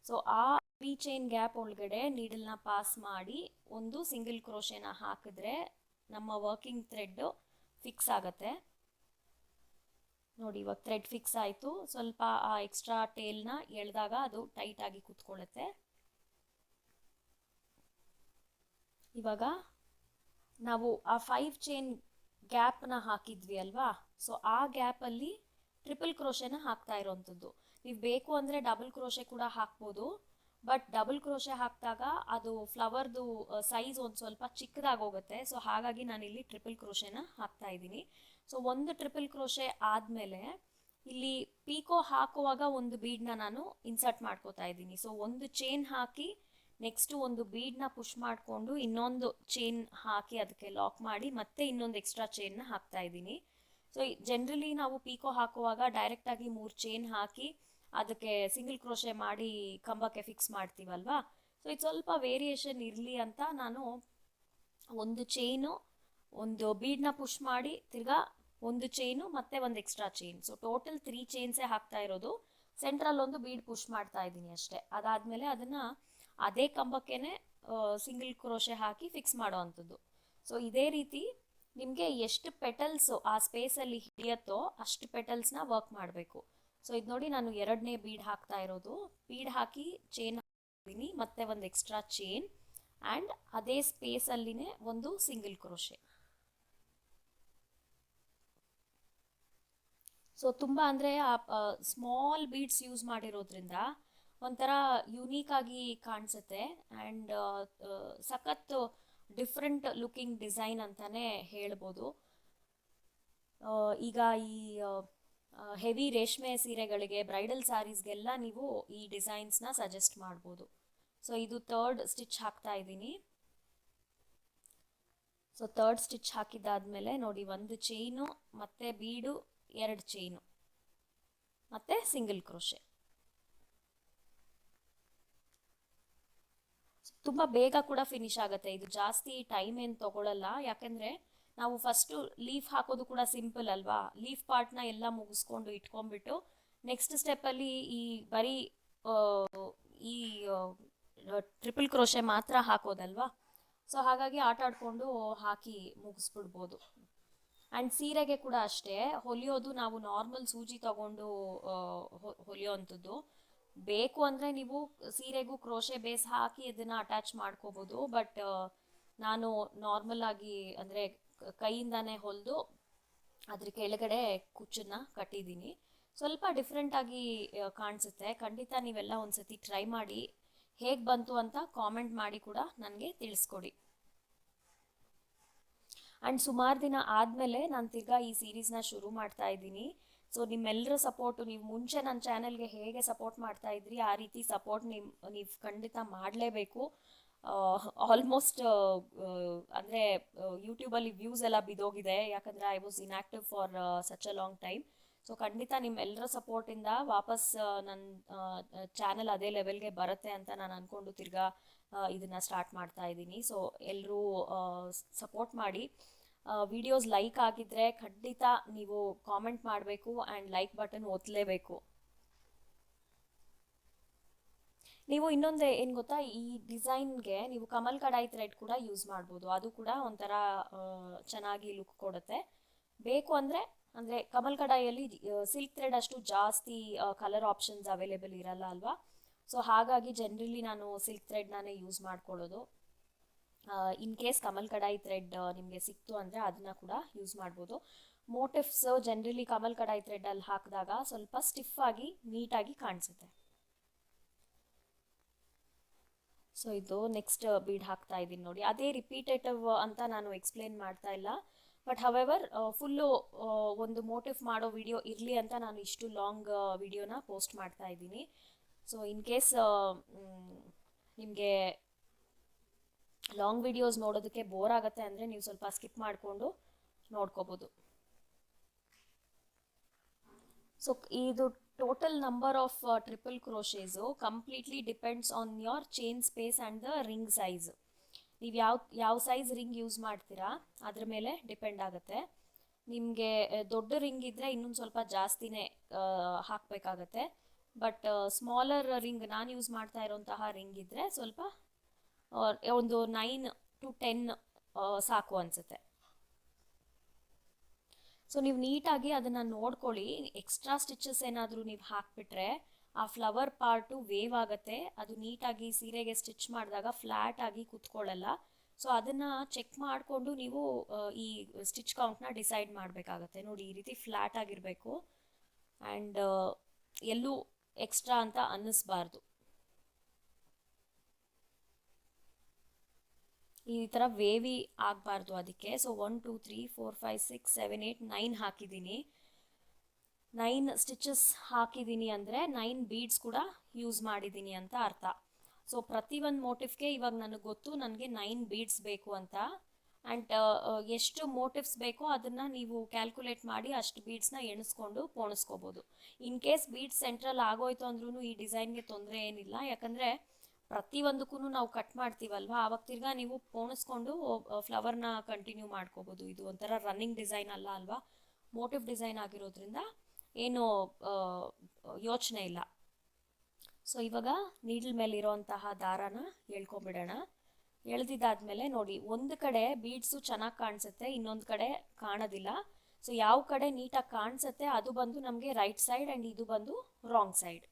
ಸೊ ಆ ತ್ರೀ ಚೈನ್ ಗ್ಯಾಪ್ ಒಳಗಡೆ ನೀಡಲ್ನ ಪಾಸ್ ಮಾಡಿ ಒಂದು ಸಿಂಗಲ್ ಕ್ರೋಶೆನ ಹಾಕಿದ್ರೆ ನಮ್ಮ ವರ್ಕಿಂಗ್ ಥ್ರೆಡ್ಡು ಫಿಕ್ಸ್ ಆಗುತ್ತೆ. ನೋಡಿ, ಇವಾಗ ಥ್ರೆಡ್ ಫಿಕ್ಸ್ ಆಯಿತು. ಸ್ವಲ್ಪ ಆ ಎಕ್ಸ್ಟ್ರಾ ಟೇಲ್ನ ಎಳೆದಾಗ ಅದು ಟೈಟಾಗಿ ಕೂತ್ಕೊಳ್ಳುತ್ತೆ. ಇವಾಗ ನಾವು ಆ ಫೈವ್ ಚೈನ್ ಗ್ಯಾಪ್ನ ಹಾಕಿದ್ವಿ ಅಲ್ವಾ? ಸೊ ಆ ಗ್ಯಾಪಲ್ಲಿ ಟ್ರಿಪಲ್ ಕ್ರೋಶೆನ ಹಾಕ್ತಾ ಇರೋವಂಥದ್ದು ನೀವು ಬೇಕು ಅಂದರೆ ಡಬಲ್ ಕ್ರೋಶೆ ಕೂಡ ಹಾಕ್ಬೋದು. ಬಟ್ ಡಬಲ್ ಕ್ರೋಶೆ ಹಾಕಿದಾಗ ಅದು ಫ್ಲವರ್ದು ಸೈಜ್ ಒಂದು ಸ್ವಲ್ಪ ಚಿಕ್ಕದಾಗಿ ಹೋಗುತ್ತೆ. ಸೊ ಹಾಗಾಗಿ ನಾನಿಲ್ಲಿ ಟ್ರಿಪಲ್ ಕ್ರೋಶೆನ ಹಾಕ್ತಾ ಇದ್ದೀನಿ. ಸೊ ಒಂದು ಟ್ರಿಪಲ್ ಕ್ರೋಶೆ ಆದಮೇಲೆ ಇಲ್ಲಿ ಪೀಕೋ ಹಾಕುವಾಗ ಒಂದು ಬೀಡ್ನ ನಾನು ಇನ್ಸರ್ಟ್ ಮಾಡ್ಕೋತಾ ಇದ್ದೀನಿ. ಸೊ ಒಂದು ಚೈನ್ ಹಾಕಿ ನೆಕ್ಸ್ಟು ಒಂದು ಬೀಡ್ನ ಪುಷ್ ಮಾಡಿಕೊಂಡು ಇನ್ನೊಂದು ಚೈನ್ ಹಾಕಿ ಅದಕ್ಕೆ ಲಾಕ್ ಮಾಡಿ ಮತ್ತೆ ಇನ್ನೊಂದು ಎಕ್ಸ್ಟ್ರಾ ಚೈನ್ನ ಹಾಕ್ತಾ ಇದ್ದೀನಿ. ಸೊ ಜನರಲಿ ನಾವು ಪೀಕೋ ಹಾಕುವಾಗ ಡೈರೆಕ್ಟಾಗಿ ಮೂರು ಚೈನ್ ಹಾಕಿ ಅದಕ್ಕೆ ಸಿಂಗಲ್ ಕ್ರೋಶೆ ಮಾಡಿ ಕಂಬಕ್ಕೆ ಫಿಕ್ಸ್ ಮಾಡ್ತೀವಲ್ವಾ? ಸೊ ಇದು ಸ್ವಲ್ಪ ವೇರಿಯೇಷನ್ ಇರಲಿ ಅಂತ ನಾನು ಒಂದು ಚೈನು ಒಂದು ಬೀಡ್ನ ಪುಷ್ ಮಾಡಿ ತಿರ್ಗಾ ಒಂದು ಚೈನು ಮತ್ತೆ ಒಂದು extra chain so total three ಚೈನ್ಸೇ ಹಾಕ್ತಾ ಇರೋದು. ಸೆಂಟ್ರಲ್ ಒಂದು ಬೀಡ್ ಪುಷ್ ಮಾಡ್ತಾ ಇದ್ದೀನಿ ಅಷ್ಟೇ. ಅದಾದಮೇಲೆ ಅದನ್ನು ಅದೇ ಕಂಬಕ್ಕೇನೆ ಸಿಂಗಲ್ ಕ್ರೋಶೆ ಹಾಕಿ ಫಿಕ್ಸ್ ಮಾಡೋ ಅಂಥದ್ದು ಸೊ ಇದೇ ರೀತಿ ನಿಮಗೆ ಎಷ್ಟು ಪೆಟಲ್ಸ್ ಆ ಸ್ಪೇಸಲ್ಲಿ ಹಿಡಿಯತ್ತೋ ಅಷ್ಟು ಪೆಟಲ್ಸ್ನ ವರ್ಕ್ ಮಾಡಬೇಕು. ಸೊ ಇದು ನೋಡಿ ನಾನು ಎರಡನೇ ಬೀಡ್ ಹಾಕ್ತಾ ಇರೋದು. ಬೀಡ್ ಹಾಕಿ ಚೈನ್ ಹಾಕ್ತೀನಿ ಮತ್ತೆ ಒಂದು ಎಕ್ಸ್ಟ್ರಾ ಚೈನ್ ಆ್ಯಂಡ್ ಅದೇ ಸ್ಪೇಸಲ್ಲಿನೇ ಒಂದು ಸಿಂಗಲ್ ಕ್ರೋಶೆ ಸೊ ತುಂಬ ಅಂದರೆ ಆ ಸ್ಮಾಲ್ ಬೀಡ್ಸ್ ಯೂಸ್ ಮಾಡಿರೋದ್ರಿಂದ ಒಂಥರ ಯುನೀಕ್ ಆಗಿ ಕಾಣಿಸುತ್ತೆ. ಆ್ಯಂಡ್ ಸಖತ್ತು ಡಿಫ್ರೆಂಟ್ ಲುಕಿಂಗ್ ಡಿಸೈನ್ ಅಂತಲೇ ಹೇಳ್ಬೋದು. ಈಗ ಈ ಹೆವಿ ರೇಷ್ಮೆ ಸೀರೆಗಳಿಗೆ ಬ್ರೈಡಲ್ ಸ್ಯಾರೀಸ್ಗೆಲ್ಲ ನೀವು ಈ ಡಿಸೈನ್ಸ್ನ ಸಜೆಸ್ಟ್ ಮಾಡ್ಬೋದು. ಸೊ ಇದು ತರ್ಡ್ ಸ್ಟಿಚ್ ಹಾಕ್ತಾ ಇದ್ದೀನಿ. ಸೊ ತರ್ಡ್ ಸ್ಟಿಚ್ ಹಾಕಿದ್ದಾದ್ಮೇಲೆ ನೋಡಿ, ಒಂದು ಚೈನು ಮತ್ತೆ ಬೀಡು, ಎರಡು ಚೈನು ಮತ್ತೆ ಸಿಂಗಲ್ ಕ್ರೋಶೆ ತುಂಬ ಬೇಗ ಕೂಡ ಫಿನಿಶ್ ಆಗುತ್ತೆ. ಇದು ಜಾಸ್ತಿ ಟೈಮ್ ಏನು ತಗೊಳ್ಳಲ್ಲ ಯಾಕಂದ್ರೆ ನಾವು ಫಸ್ಟು ಲೀಫ್ ಹಾಕೋದು ಕೂಡ ಸಿಂಪಲ್ ಅಲ್ವಾ? ಲೀಫ್ ಪಾರ್ಟ್ನ ಎಲ್ಲ ಮುಗಿಸ್ಕೊಂಡು ಇಟ್ಕೊಂಡ್ಬಿಟ್ಟು ನೆಕ್ಸ್ಟ್ ಸ್ಟೆಪ್ಪಲ್ಲಿ ಈ ಬರೀ ಈ ಟ್ರಿಪಲ್ ಕ್ರೋಶೆ ಮಾತ್ರ ಹಾಕೋದಲ್ವಾ? ಸೊ ಹಾಗಾಗಿ ಆಟ ಆಡ್ಕೊಂಡು ಹಾಕಿ ಮುಗಿಸ್ಬಿಡ್ಬೋದು. ಆ್ಯಂಡ್ ಸೀರೆಗೆ ಕೂಡ ಅಷ್ಟೇ. ಹೊಲಿಯೋದು ನಾವು ನಾರ್ಮಲ್ ಸೂಜಿ ತಗೊಂಡು ಹೊಲಿಯೋ ಅಂಥದ್ದು ಬೇಕು ಅಂದರೆ ನೀವು ಸೀರೆಗೂ ಕ್ರೋಶೆ ಬೇಸ್ ಹಾಕಿ ಅದನ್ನು ಅಟ್ಯಾಚ್ ಮಾಡ್ಕೋಬೋದು. ಬಟ್ ನಾನು ನಾರ್ಮಲ್ ಆಗಿ ಅಂದರೆ ಕೈಯಿಂದಾನೇ ಹೊಲಿದು ಅದ್ರ ಕೆಳಗಡೆ ಕುಚ್ಚನ್ನು ಕಟ್ಟಿದ್ದೀನಿ. ಸ್ವಲ್ಪ ಡಿಫ್ರೆಂಟ್ ಆಗಿ ಕಾಣಿಸುತ್ತೆ. ಖಂಡಿತ ನೀವೆಲ್ಲ ಒಂದ್ಸತಿ ಟ್ರೈ ಮಾಡಿ ಹೇಗೆ ಬಂತು ಅಂತ ಕಾಮೆಂಟ್ ಮಾಡಿ ಕೂಡ ನನಗೆ ತಿಳಿಸ್ಕೊಡಿ. ಆ್ಯಂಡ್ ಸುಮಾರು ದಿನ ಆದಮೇಲೆ ನಾನು ತಿರ್ಗಾ ಈ ಸೀರೀಸ್ನ ಶುರು ಮಾಡ್ತಾ ಇದ್ದೀನಿ. ಸೊ ನಿಮ್ಮೆಲ್ಲರ ಸಪೋರ್ಟು ನೀವು ಮುಂಚೆ ನನ್ನ ಚಾನಲ್ಗೆ ಹೇಗೆ ಸಪೋರ್ಟ್ ಮಾಡ್ತಾ ಇದ್ರಿ, ಆ ರೀತಿ ಸಪೋರ್ಟ್ ನಿಮ್, ನೀವು ಖಂಡಿತ ಮಾಡಲೇಬೇಕು. ಆಲ್ಮೋಸ್ಟ್ ಅಂದರೆ ಯೂಟ್ಯೂಬಲ್ಲಿ ವ್ಯೂಸ್ ಎಲ್ಲ ಬಿದ್ದೋಗಿದೆ ಯಾಕಂದರೆ I was inactive for such a long time so ಖಂಡಿತ ನಿಮ್ಮೆಲ್ಲರ ಸಪೋರ್ಟಿಂದ ವಾಪಸ್ ನನ್ನ ಚಾನಲ್ ಅದೇ ಲೆವೆಲ್ಗೆ ಬರುತ್ತೆ ಅಂತ ನಾನು ಅಂದ್ಕೊಂಡು ತಿರ್ಗಾ ಇದನ್ನು ಸ್ಟಾರ್ಟ್ ಮಾಡ್ತಾ ಇದ್ದೀನಿ. ಸೊ ಎಲ್ಲರೂ ಸಪೋರ್ಟ್ ಮಾಡಿ. ವಿಡಿಯೋಸ್ ಲೈಕ್ ಆಗಿದ್ರೆ ಖಂಡಿತ ನೀವು ಕಾಮೆಂಟ್ ಮಾಡಬೇಕು ಆ್ಯಂಡ್ ಲೈಕ್ ಬಟನ್ ಒತ್ತಲೇಬೇಕು ನೀವು ಇನ್ನೊಂದು ಏನು ಗೊತ್ತಾ? ಈ ಡಿಸೈನ್ಗೆ ನೀವು ಕಮಲ್ ಕಡಾಯಿ ಥ್ರೆಡ್ ಕೂಡ ಯೂಸ್ ಮಾಡ್ಬೋದು. ಅದು ಕೂಡ ಒಂಥರ ಚೆನ್ನಾಗಿ ಲುಕ್ ಕೊಡುತ್ತೆ. ಬೇಕು ಅಂದರೆ ಅಂದರೆ ಕಮಲ್ ಕಡಾಯಿಯಲ್ಲಿ ಸಿಲ್ಕ್ ಥ್ರೆಡ್ ಅಷ್ಟು ಜಾಸ್ತಿ ಕಲರ್ ಆಪ್ಷನ್ಸ್ ಅವೈಲೇಬಲ್ ಇರಲ್ಲ ಅಲ್ವಾ? ಸೊ ಹಾಗಾಗಿ ಜನರಲಿ ನಾನು ಸಿಲ್ಕ್ ಥ್ರೆಡ್ನೇ ಯೂಸ್ ಮಾಡ್ಕೊಳ್ಳೋದು. ಇನ್ ಕೇಸ್ ಕಮಲ್ ಕಡಾಯಿ ಥ್ರೆಡ್ ನಿಮಗೆ ಸಿಕ್ತು ಅಂದರೆ ಅದನ್ನ ಕೂಡ ಯೂಸ್ ಮಾಡ್ಬೋದು. ಮೋಟಿವ್ಸ್ ಜನರಲಿ ಕಮಲ್ ಕಡಾಯಿ ಥ್ರೆಡ್ ಅಲ್ಲಿ ಹಾಕಿದಾಗ ಸ್ವಲ್ಪ ಸ್ಟಿಫ್ ಆಗಿ ನೀಟಾಗಿ ಕಾಣಿಸುತ್ತೆ. ಸೊ ಇದು ನೆಕ್ಸ್ಟ್ ಬೀಡ್ ಹಾಕ್ತಾ ಇದ್ದೀನಿ ನೋಡಿ. ಅದೇ ರಿಪೀಟೇಟಿವ್ ಅಂತ ನಾನು ಎಕ್ಸ್ಪ್ಲೇನ್ ಮಾಡ್ತಾ ಇಲ್ಲ. ಬಟ್ ಹವೆವರ್ ಫುಲ್ಲು ಒಂದು ಮೋಟಿವ್ ಮಾಡೋ ವಿಡಿಯೋ ಇರಲಿ ಅಂತ ನಾನು ಇಷ್ಟು ಲಾಂಗ್ ವಿಡಿಯೋನ ಪೋಸ್ಟ್ ಮಾಡ್ತಾ ಇದ್ದೀನಿ. ಸೊ ಇನ್ ಕೇಸ್ ನಿಮಗೆ ಲಾಂಗ್ ವಿಡಿಯೋಸ್ ನೋಡೋದಕ್ಕೆ ಬೋರ್ ಆಗುತ್ತೆ ಅಂದರೆ ನೀವು ಸ್ವಲ್ಪ ಸ್ಕಿಪ್ ಮಾಡಿಕೊಂಡು ನೋಡ್ಕೋಬೋದು. ಸೊ ಇದು total number of triple crochets completely depends on your chain space and the ring size ನೀವು ಯಾವ ಯಾವ ಸೈಜ್ ರಿಂಗ್ ಯೂಸ್ ಮಾಡ್ತೀರಾ, ಅದ್ರ ಮೇಲೆ ಡಿಪೆಂಡ್ ಆಗುತ್ತೆ. ನಿಮಗೆ ದೊಡ್ಡ ರಿಂಗ್ ಇದ್ದರೆ ಇನ್ನೊಂದು ಸ್ವಲ್ಪ ಜಾಸ್ತಿನೇ ಹಾಕಬೇಕಾಗತ್ತೆ. ಬಟ್ ಸ್ಮಾಲರ್ ರಿಂಗ್ ನಾನು ಯೂಸ್ ಮಾಡ್ತಾ ಇರೋಂತಹ ರಿಂಗ್ ಇದ್ದರೆ ಸ್ವಲ್ಪ ಒಂದು ನೈನ್ ಟು ಟೆನ್ ಸಾಕು ಅನಿಸುತ್ತೆ. ಸೊ ನೀವು ನೀಟಾಗಿ ಅದನ್ನು ನೋಡ್ಕೊಳ್ಳಿ. ಎಕ್ಸ್ಟ್ರಾ ಸ್ಟಿಚಸ್ ಏನಾದರೂ ನೀವು ಹಾಕ್ಬಿಟ್ರೆ ಆ ಫ್ಲವರ್ ಪಾರ್ಟು ವೇವ್ ಆಗುತ್ತೆ. ಅದು ನೀಟಾಗಿ ಸೀರೆಗೆ ಸ್ಟಿಚ್ ಮಾಡಿದಾಗ ಫ್ಲ್ಯಾಟ್ ಆಗಿ ಕುತ್ಕೊಳ್ಳಲ್ಲ. ಸೊ ಅದನ್ನು ಚೆಕ್ ಮಾಡಿಕೊಂಡು ನೀವು ಈ ಸ್ಟಿಚ್ ಕೌಂಟ್ನ ಡಿಸೈಡ್ ಮಾಡಬೇಕಾಗತ್ತೆ. ನೋಡಿ, ಈ ರೀತಿ ಫ್ಲ್ಯಾಟ್ ಆಗಿರಬೇಕು. ಆ್ಯಂಡ್ ಎಲ್ಲೂ ಎಕ್ಸ್ಟ್ರಾ ಅಂತ ಅನ್ನಿಸ್ಬಾರ್ದು. ಈ ಥರ ವೇವಿ ಆಗಬಾರ್ದು ಅದಕ್ಕೆ. So one two three four five six seven eight nine ಹಾಕಿದ್ದೀನಿ. ನೈನ್ ಸ್ಟಿಚಸ್ ಹಾಕಿದ್ದೀನಿ ಅಂದರೆ ನೈನ್ ಬೀಡ್ಸ್ ಕೂಡ ಯೂಸ್ ಮಾಡಿದ್ದೀನಿ ಅಂತ ಅರ್ಥ. ಸೊ ಪ್ರತಿ ಒಂದು ಮೋಟಿವ್ಗೆ ಇವಾಗ ನನಗೆ ಗೊತ್ತು ನನಗೆ ನೈನ್ ಬೀಡ್ಸ್ ಬೇಕು ಅಂತ. ಆ್ಯಂಡ್ ಎಷ್ಟು ಮೋಟಿವ್ಸ್ ಬೇಕೋ ಅದನ್ನು ನೀವು ಕ್ಯಾಲ್ಕುಲೇಟ್ ಮಾಡಿ ಅಷ್ಟು ಬೀಡ್ಸ್ನ ಎಣಿಸ್ಕೊಂಡು ಪೋಣಿಸ್ಕೋಬೋದು. ಇನ್ ಕೇಸ್ ಬೀಡ್ಸ್ ಸೆಂಟ್ರಲ್ ಆಗೋಯ್ತು ಅಂದ್ರೂ ಈ ಡಿಸೈನ್ಗೆ ತೊಂದರೆ ಏನಿಲ್ಲ. ಯಾಕಂದರೆ ಪ್ರತಿಯೊಂದಕ್ಕೂ ನಾವು ಕಟ್ ಮಾಡ್ತೀವಲ್ವಾ? ಆವಾಗ ತಿರ್ಗಾ ನೀವು ಪೋಣಿಸ್ಕೊಂಡು ಫ್ಲವರ್ನ ಕಂಟಿನ್ಯೂ ಮಾಡ್ಕೋಬೋದು. ಇದು ಒಂಥರ ರನ್ನಿಂಗ್ ಡಿಸೈನ್ ಅಲ್ಲ ಅಲ್ವಾ? ಮೋಟಿವ್ ಡಿಸೈನ್ ಆಗಿರೋದ್ರಿಂದ ಏನು ಯೋಚನೆ ಇಲ್ಲ. ಸೊ ಇವಾಗ ನೀಡಲ್ ಮೇಲೆ ಇರೋಂತಹ ದಾರಾನ ಎಳ್ಕೊಂಬಿಡೋಣ ಎಳೆದಿದ್ದಾದ್ಮೇಲೆ ನೋಡಿ, ಒಂದು ಕಡೆ ಬೀಡ್ಸು ಚೆನ್ನಾಗಿ ಕಾಣಿಸುತ್ತೆ, ಇನ್ನೊಂದು ಕಡೆ ಕಾಣೋದಿಲ್ಲ. ಸೊ ಯಾವ ಕಡೆ ನೀಟಾಗಿ ಕಾಣಿಸುತ್ತೆ, ಅದು ಬಂದು ನಮಗೆ ರೈಟ್ ಸೈಡ್ ಆ್ಯಂಡ್ ಇದು ಬಂದು ರಾಂಗ್ ಸೈಡ್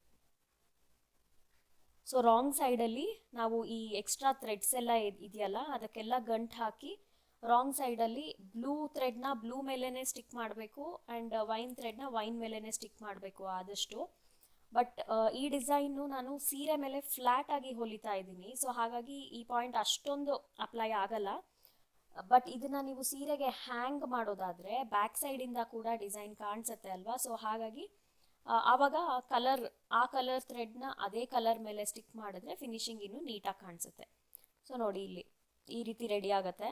ಸೊ ರಾಂಗ್ ಸೈಡಲ್ಲಿ ನಾವು ಈ ಎಕ್ಸ್ಟ್ರಾ ಥ್ರೆಡ್ಸ್ ಎಲ್ಲ ಇದ್- ಇದೆಯಲ್ಲ, ಅದಕ್ಕೆಲ್ಲ ಗಂಟು ಹಾಕಿ ರಾಂಗ್ ಸೈಡಲ್ಲಿ ಬ್ಲೂ ಥ್ರೆಡ್ನ ಬ್ಲೂ ಮೇಲೇ ಸ್ಟಿಕ್ ಮಾಡಬೇಕು ಆ್ಯಂಡ್ ವೈನ್ ಥ್ರೆಡ್ನ ವೈನ್ ಮೇಲೇ ಸ್ಟಿಕ್ ಮಾಡಬೇಕು ಆದಷ್ಟು. ಬಟ್ ಈ ಡಿಸೈನು ನಾನು ಸೀರೆ ಮೇಲೆ ಫ್ಲ್ಯಾಟ್ ಆಗಿ ಹೊಲಿತಾ ಇದ್ದೀನಿ. ಸೊ ಹಾಗಾಗಿ ಈ ಪಾಯಿಂಟ್ ಅಷ್ಟೊಂದು ಅಪ್ಲೈ ಆಗಲ್ಲ. ಬಟ್ ಇದನ್ನು ನೀವು ಸೀರೆಗೆ ಹ್ಯಾಂಗ್ ಮಾಡೋದಾದರೆ ಬ್ಯಾಕ್ ಸೈಡಿಂದ ಕೂಡ ಡಿಸೈನ್ ಕಾಣಿಸುತ್ತೆ ಅಲ್ವಾ? ಸೊ ಹಾಗಾಗಿ ಆವಾಗ ಕಲರ್ ಆ ಕಲರ್ ಥ್ರೆಡ್ನ ಅದೇ ಕಲರ್ ಮೇಲೆ ಸ್ಟಿಕ್ ಮಾಡಿದ್ರೆ ಫಿನಿಶಿಂಗ್ ಇನ್ನೂ ನೀಟಾಗಿ ಕಾಣಿಸುತ್ತೆ. ಸೊ ನೋಡಿ ಇಲ್ಲಿ ಈ ರೀತಿ ರೆಡಿ ಆಗುತ್ತೆ.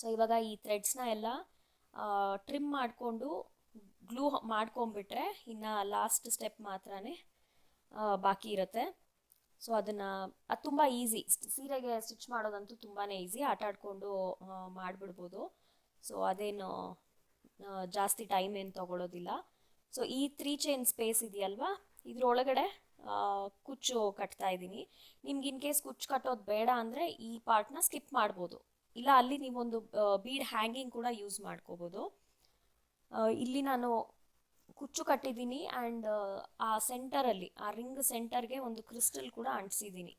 ಸೊ ಇವಾಗ ಈ ಥ್ರೆಡ್ಸ್ನ ಎಲ್ಲ ಟ್ರಿಮ್ ಮಾಡಿಕೊಂಡು ಗ್ಲೂ ಮಾಡ್ಕೊಂಬಿಟ್ರೆ ಇನ್ನು ಲಾಸ್ಟ್ ಸ್ಟೆಪ್ ಮಾತ್ರನೇ ಬಾಕಿ ಇರುತ್ತೆ. ಸೊ ಅದನ್ನು, ಅದು ತುಂಬ ಈಸಿ ಸೀರೆಗೆ ಸ್ಟಿಚ್ ಮಾಡೋದಂತೂ ತುಂಬಾ ಈಸಿ ಆಟ ಆಡಿಕೊಂಡು ಮಾಡಿಬಿಡ್ಬೋದು. ಸೊ ಅದೇನು ಜಾಸ್ತಿ ಟೈಮ್ ಏನು ತಗೊಳ್ಳೋದಿಲ್ಲ ಸೊ ಈ ತ್ರೀ ಚೈನ್ ಸ್ಪೇಸ್ ಇದೆಯಲ್ವಾ? ಇದ್ರೊಳಗಡೆ ಕುಚ್ಚು ಕಟ್ತಾ ಇದ್ದೀನಿ. ನಿಮ್ಗೆ ಇನ್ ಕೇಸ್ ಕುಚ್ಚು ಕಟ್ಟೋದು ಬೇಡ ಅಂದರೆ ಈ ಪಾರ್ಟ್ನ ಸ್ಕಿಪ್ ಮಾಡ್ಬೋದು. ಇಲ್ಲ, ಅಲ್ಲಿ ನೀವೊಂದು ಬೀಡ್ ಹ್ಯಾಂಗಿಂಗ್ ಕೂಡ ಯೂಸ್ ಮಾಡ್ಕೋಬೋದು. ಇಲ್ಲಿ ನಾನು ಕುಚ್ಚು ಕಟ್ಟಿದ್ದೀನಿ ಆ್ಯಂಡ್ ಆ ಸೆಂಟರಲ್ಲಿ ಆ ರಿಂಗ್ ಸೆಂಟರ್ಗೆ ಒಂದು ಕ್ರಿಸ್ಟಲ್ ಕೂಡ ಅಂಟಿಸಿದ್ದೀನಿ.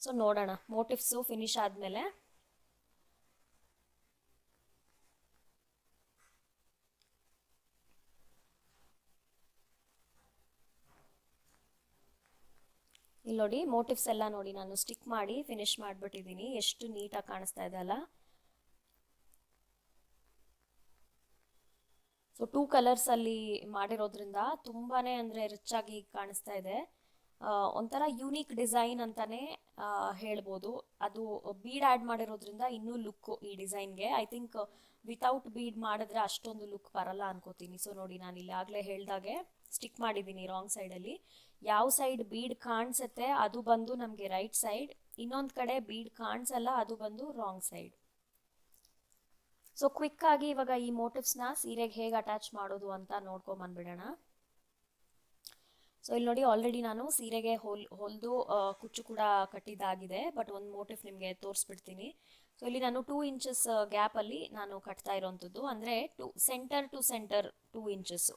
ಸೊ ನೋಡೋಣ ಮೋಟಿವ್ಸು ಫಿನಿಶ್ ಆದಮೇಲೆ. ಇಲ್ಲಿ ನೋಡಿ ಮೋಟಿವ್ಸ್ ಎಲ್ಲ ನೋಡಿ ನಾನು ಸ್ಟಿಕ್ ಮಾಡಿ ಫಿನಿಶ್ ಮಾಡಿಬಿಟ್ಟಿದ್ದೀನಿ. ಎಷ್ಟು ನೀಟಾಗಿ ಕಾಣಿಸ್ತಾ ಇದೆ ಅಲ್ಲ? ಸೊ ಟೂ ಕಲರ್ಸ್ ಅಲ್ಲಿ ಮಾಡಿರೋದ್ರಿಂದ ತುಂಬಾನೇ ಅಂದ್ರೆ ರಿಚ್ ಆಗಿ ಕಾಣಿಸ್ತಾ ಇದೆ. ಒಂಥರ ಯೂನಿಕ್ ಡಿಸೈನ್ ಅಂತಾನೆ ಹೇಳ್ಬೋದು. ಅದು ಬೀಡ್ ಆ್ಯಡ್ ಮಾಡಿರೋದ್ರಿಂದ ಇನ್ನೂ ಲುಕ್ ಈ ಡಿಸೈನ್ಗೆ ಐ ಥಿಂಕ್ ವಿತೌಟ್ ಬೀಡ್ ಮಾಡಿದ್ರೆ ಅಷ್ಟೊಂದು ಲುಕ್ ಬರಲ್ಲ ಅನ್ಕೋತೀನಿ. ಸೊ ನೋಡಿ ನಾನು ಇಲ್ಲಿ ಆಗಲೇ ಹೇಳ್ದಾಗೆ ಸ್ಟಿಕ್ ಮಾಡಿದ್ದೀನಿ ರಾಂಗ್ ಸೈಡಲ್ಲಿ ಯಾವ ಸೈಡ್ ಬೀಡ್ ಕಾಣಿಸುತ್ತೆ ಅದು ಬಂದು ನಮಗೆ ರೈಟ್ ಸೈಡ್ ಇನ್ನೊಂದು ಕಡೆ ಬೀಡ್ ಕಾಣಿಸಲ್ಲ ಅದು ಬಂದು ರಾಂಗ್ ಸೈಡ್ ಸೊ ಕ್ವಿಕ್ ಆಗಿ ಇವಾಗ ಈ ಮೋಟಿವ್ಸ್ನ ಸೀರೆಗೆ ಹೇಗೆ ಅಟ್ಯಾಚ್ ಮಾಡೋದು ಅಂತ ನೋಡ್ಕೊಂಬಂದ್ಬಿಡೋಣ ಸೊ ಇಲ್ಲಿ ನೋಡಿ ಆಲ್ರೆಡಿ ನಾನು ಸೀರೆಗೆ ಹೊಲ್, ಹೊಲಿದು ಕುಚ್ಚು ಕೂಡ ಕಟ್ಟಿದ್ದಾಗಿದೆ ಬಟ್ ಒಂದು ಮೋಟಿವ್ ನಿಮಗೆ ತೋರಿಸ್ಬಿಡ್ತೀನಿ. ಸೊ ಇಲ್ಲಿ ನಾನು ಟೂ ಇಂಚಸ್ ಗ್ಯಾಪಲ್ಲಿ ನಾನು ಕಟ್ತಾ ಇರೋವಂಥದ್ದು ಅಂದರೆ to centre to centre two inches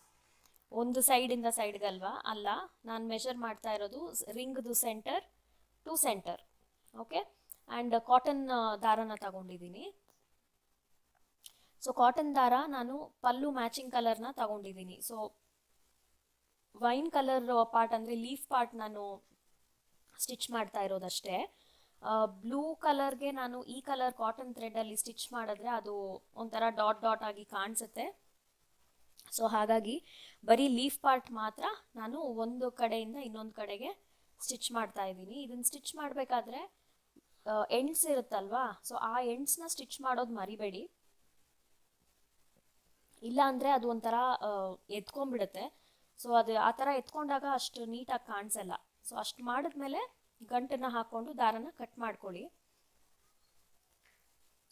ಒಂದು ಸೈಡಿಂದ ಸೈಡ್ಗಲ್ವಾ ಅಲ್ಲ, ನಾನು ಮೆಷರ್ ಮಾಡ್ತಾ ಇರೋದು ರಿಂಗ್ದು centre to centre okay and cotton ದಾರನ ತಗೊಂಡಿದ್ದೀನಿ. ಸೊ ಕಾಟನ್ ದಾರ ನಾನು ಪಲ್ಲು ಮ್ಯಾಚಿಂಗ್ ಕಲರ್ನ ತಗೊಂಡಿದ್ದೀನಿ. ಸೊ ವೈನ್ ಕಲರ್ ಪಾರ್ಟ್ ಅಂದರೆ ಲೀಫ್ ಪಾರ್ಟ್ ನಾನು ಸ್ಟಿಚ್ ಮಾಡ್ತಾ ಇರೋದಷ್ಟೇ. ಬ್ಲೂ ಕಲರ್ಗೆ ನಾನು ಈ ಕಲರ್ ಕಾಟನ್ ಥ್ರೆಡಲ್ಲಿ ಸ್ಟಿಚ್ ಮಾಡಿದ್ರೆ ಅದು ಒಂಥರ ಡಾಟ್ ಡಾಟ್ ಆಗಿ ಕಾಣಿಸುತ್ತೆ. ಸೊ ಹಾಗಾಗಿ ಬರೀ ಲೀಫ್ ಪಾರ್ಟ್ ಮಾತ್ರ ನಾನು ಒಂದು ಕಡೆಯಿಂದ ಇನ್ನೊಂದು ಕಡೆಗೆ ಸ್ಟಿಚ್ ಮಾಡ್ತಾ ಇದ್ದೀನಿ. ಇದನ್ನು ಸ್ಟಿಚ್ ಮಾಡಬೇಕಾದ್ರೆ ಎಂಡ್ಸ್ ಇರುತ್ತಲ್ವಾ? ಸೊ ಆ ಎಂಡ್ಸ್ನ ಸ್ಟಿಚ್ ಮಾಡೋದು ಮರಿಬೇಡಿ. ಇಲ್ಲ ಅಂದರೆ ಅದು ಒಂಥರ ಎತ್ಕೊಂಡ್ಬಿಡುತ್ತೆ. ಸೊ ಅದು ಆ ಥರ ಎತ್ಕೊಂಡಾಗ ಅಷ್ಟು ನೀಟಾಗಿ ಕಾಣಿಸಲ್ಲ. ಸೊ ಅಷ್ಟು ಮಾಡಿದ್ಮೇಲೆ ಗಂಟನ್ನ ಹಾಕ್ಕೊಂಡು ದಾರನ ಕಟ್ ಮಾಡ್ಕೊಳ್ಳಿ.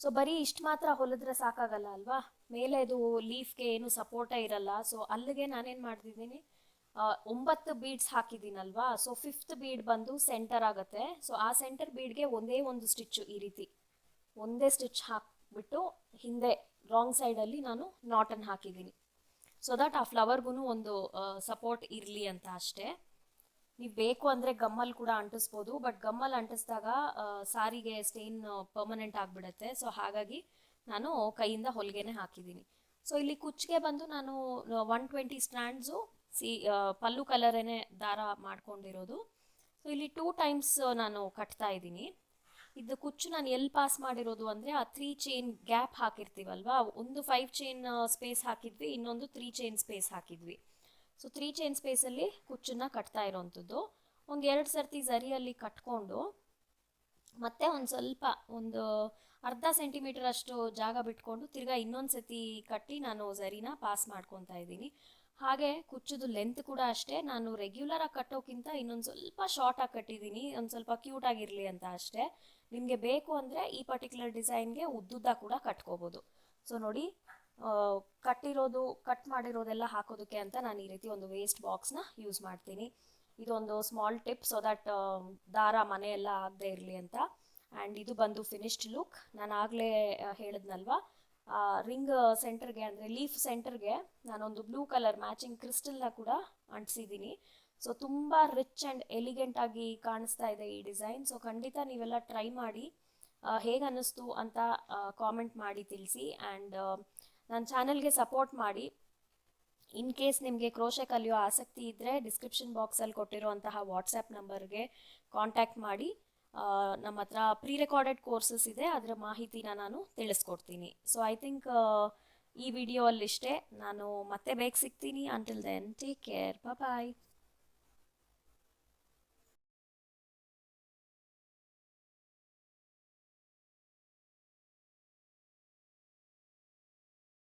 ಸೊ ಬರೀ ಇಷ್ಟು ಮಾತ್ರ ಹೊಲಿದ್ರೆ ಸಾಕಾಗಲ್ಲ ಅಲ್ವಾ? ಮೇಲೆ ಇದು ಲೀಫ್ಗೆ ಏನು ಸಪೋರ್ಟೇ ಇರಲ್ಲ. ಸೊ ಅಲ್ಲಿಗೆ ನಾನೇನು ಮಾಡ್ತಿದ್ದೀನಿ? ಒಂಬತ್ತು ಬೀಡ್ಸ್ ಹಾಕಿದ್ದೀನಲ್ವಾ? ಸೊ ಫಿಫ್ತ್ ಬೀಡ್ ಬಂದು ಸೆಂಟರ್ ಆಗುತ್ತೆ. ಸೊ ಆ ಸೆಂಟರ್ ಬೀಡ್ಗೆ ಒಂದೇ ಒಂದು ಸ್ಟಿಚ್ಚು ಈ ರೀತಿ. ಒಂದೇ ಸ್ಟಿಚ್ ಹಾಕ್ಬಿಟ್ಟು ಹಿಂದೆ ರಾಂಗ್ ಸೈಡಲ್ಲಿ ನಾನು ನಾಟನ್ ಹಾಕಿದ್ದೀನಿ. ಸೊ ದಟ್ ಆ ಫ್ಲವರ್ಗೂ ಒಂದು ಸಪೋರ್ಟ್ ಇರಲಿ ಅಂತ ಅಷ್ಟೇ. ನೀವು ಬೇಕು ಅಂದರೆ ಗಮ್ಮಲ್ಲಿ ಕೂಡ ಅಂಟಿಸ್ಬೋದು ಬಟ್ ಗಮ್ಮಲ್ಲಿ ಅಂಟಿಸಿದಾಗ ಸಾರಿಗೆ ಸ್ಟೇನ್ ಪರ್ಮನೆಂಟ್ ಆಗಿಬಿಡುತ್ತೆ. ಸೊ ಹಾಗಾಗಿ ನಾನು ಕೈಯಿಂದ ಹೊಲಿಗೆನೆ ಹಾಕಿದ್ದೀನಿ. ಸೊ ಇಲ್ಲಿ ಕುಚ್ಚಿಗೆ ಬಂದು ನಾನು ಒನ್ ಟ್ವೆಂಟಿ ಸ್ಟ್ಯಾಂಡ್ಸು ಸಿ ಪಲ್ಲು ಕಲರೇನೆ ದಾರ ಮಾಡ್ಕೊಂಡಿರೋದು. ಸೊ ಇಲ್ಲಿ ಟೂ ಟೈಮ್ಸ್ ನಾನು ಕಟ್ತಾ ಇದ್ದೀನಿ. ಇದು ಕುಚ್ಚು ನಾನು ಎಲ್ಲಿ ಪಾಸ್ ಮಾಡಿರೋದು ಅಂದರೆ, ಆ ತ್ರೀ ಚೈನ್ ಗ್ಯಾಪ್ ಹಾಕಿರ್ತೀವಲ್ವಾ, ಒಂದು ಫೈವ್ ಚೈನ್ ಸ್ಪೇಸ್ ಹಾಕಿದ್ವಿ, ಇನ್ನೊಂದು ತ್ರೀ ಚೈನ್ ಸ್ಪೇಸ್ ಹಾಕಿದ್ವಿ. ಸೊ ತ್ರೀ ಚೈನ್ ಸ್ಪೇಸಲ್ಲಿ ಕುಚ್ಚನ್ನು ಕಟ್ತಾ ಇರೋವಂಥದ್ದು ಒಂದು ಎರಡು ಸರ್ತಿ ಝರಿಯಲ್ಲಿ ಕಟ್ಕೊಂಡು, ಮತ್ತೆ ಒಂದು ಸ್ವಲ್ಪ ಒಂದು ಅರ್ಧ ಸೆಂಟಿಮೀಟರ್ ಅಷ್ಟು ಜಾಗ ಬಿಟ್ಕೊಂಡು ತಿರ್ಗಾ ಇನ್ನೊಂದು ಸತಿ ಕಟ್ಟಿ ನಾನು ಝರಿನ ಪಾಸ್ ಮಾಡ್ಕೊತಾ ಇದ್ದೀನಿ. ಹಾಗೆ ಕುಚ್ಚುದು ಲೆಂತ್ ಕೂಡ ಅಷ್ಟೇ. ನಾನು ರೆಗ್ಯುಲರ್ ಆಗಿ ಕಟ್ಟೋಕ್ಕಿಂತ ಇನ್ನೊಂದು ಸ್ವಲ್ಪ ಶಾರ್ಟಾಗಿ ಕಟ್ಟಿದ್ದೀನಿ. ಒಂದು ಸ್ವಲ್ಪ ಕ್ಯೂಟ್ ಆಗಿರಲಿ ಅಂತ ಅಷ್ಟೇ. ನಿಮಗೆ ಬೇಕು ಅಂದರೆ ಈ ಪರ್ಟಿಕ್ಯುಲರ್ ಡಿಸೈನ್ಗೆ ಉದ್ದುದ್ದ ಕೂಡ ಕಟ್ಕೋಬೋದು. ಸೊ ನೋಡಿ ಕಟ್ಟಿರೋದು ಕಟ್ ಮಾಡಿರೋದೆಲ್ಲ ಹಾಕೋದಕ್ಕೆ ಅಂತ ನಾನು ಈ ರೀತಿ ಒಂದು ವೇಸ್ಟ್ ಬಾಕ್ಸ್ನ ಯೂಸ್ ಮಾಡ್ತೀನಿ. ಇದೊಂದು ಸ್ಮಾಲ್ ಟಿಪ್ ಸೊ ದಟ್ ದಾರ ಮನೆಯೆಲ್ಲ ಆಗದೆ ಇರಲಿ ಅಂತ. ಆ್ಯಂಡ್ ಇದು ಬಂದು ಫಿನಿಶ್ಡ್ ಲುಕ್ ನಾನು ಆಗಲೇ ಹೇಳಿದ್ನಲ್ವಾ? ರಿಂಗ್ ಸೆಂಟರ್ಗೆ ಅಂದರೆ ಲೀಫ್ ಸೆಂಟರ್ಗೆ ನಾನೊಂದು ಬ್ಲೂ ಕಲರ್ ಮ್ಯಾಚಿಂಗ್ ಕ್ರಿಸ್ಟಲ್ನ ಕೂಡ ಅಂಟಿಸಿದ್ದೀನಿ. ಸೊ ತುಂಬ ರಿಚ್ ಆ್ಯಂಡ್ ಎಲಿಗೆಂಟ್ ಆಗಿ ಕಾಣಿಸ್ತಾ ಇದೆ ಈ ಡಿಸೈನ್ ಸೊ ಖಂಡಿತ ನೀವೆಲ್ಲ ಟ್ರೈ ಮಾಡಿ ಹೇಗೆ ಅನ್ನಿಸ್ತು ಅಂತ ಕಾಮೆಂಟ್ ಮಾಡಿ ತಿಳಿಸಿ. ಆ್ಯಂಡ್ ನನ್ನ ಚಾನಲ್ಗೆ ಸಪೋರ್ಟ್ ಮಾಡಿ. ಇನ್ ಕೇಸ್ ನಿಮಗೆ ಕ್ರೋಶೆ ಕಲಿಯೋ ಆಸಕ್ತಿ ಇದ್ದರೆ ಡಿಸ್ಕ್ರಿಪ್ಷನ್ ಬಾಕ್ಸಲ್ಲಿ ಕೊಟ್ಟಿರುವಂತಹ ವಾಟ್ಸಪ್ ನಂಬರ್ಗೆ ಕಾಂಟ್ಯಾಕ್ಟ್ ಮಾಡಿ. ನಮ್ಮ ಹತ್ರ ಪ್ರೀ ರೆಕಾರ್ಡೆಡ್ ಕೋರ್ಸಸ್ ಇದೆ, ಅದರ ಮಾಹಿತಿನ ನಾನು ತಿಳಿಸ್ಕೊಡ್ತೀನಿ. ಸೊ ಐ ಥಿಂಕ್ ಈ ವಿಡಿಯೋ ಅಲ್ಲಿ ಇಷ್ಟೇ ನಾನು ಮತ್ತೆ ಬೇಗ ಸಿಗ್ತೀನಿ. Until then take care bye